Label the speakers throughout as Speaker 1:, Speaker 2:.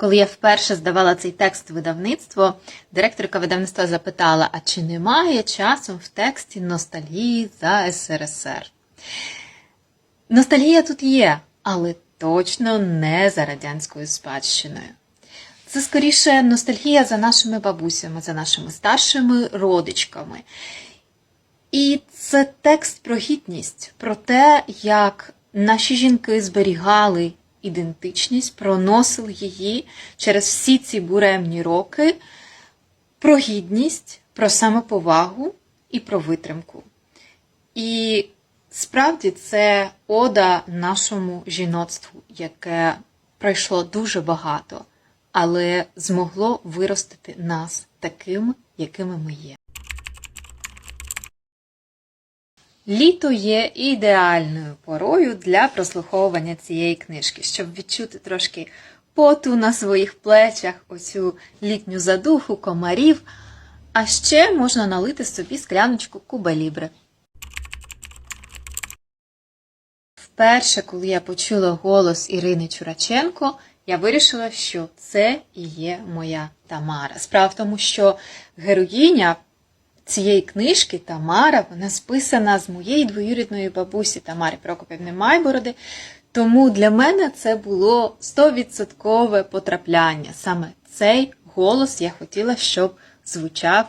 Speaker 1: Коли я вперше здавала цей текст видавництво, директорка видавництва запитала: а чи немає часом в тексті ностальгії за СРСР? Ностальгія тут є, але точно не за радянською спадщиною. Це скоріше ностальгія за нашими бабусями, за нашими старшими родичками. І це текст про гідність, про те, як наші жінки зберігали ідентичність, проносили її через всі ці буремні роки, про гідність, про самоповагу і про витримку. І справді це ода нашому жіноцтву, яке пройшло дуже багато, але змогло виростити нас такими, якими ми є. Літо є ідеальною порою для прослуховування цієї книжки, щоб відчути трошки поту на своїх плечах, оцю літню задуху, комарів. А ще можна налити собі скляночку Куба Лібре. Вперше, коли я почула голос Ірини Чураченко, я вирішила, що це і є моя Тамара. Справа в тому, що героїня цієї книжки Тамара, вона списана з моєї двоюрідної бабусі Тамари Прокопівни Майбороди. Тому для мене це було 100% потрапляння. Саме цей голос я хотіла, щоб звучав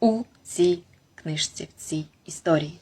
Speaker 1: у цій книжці, в цій історії.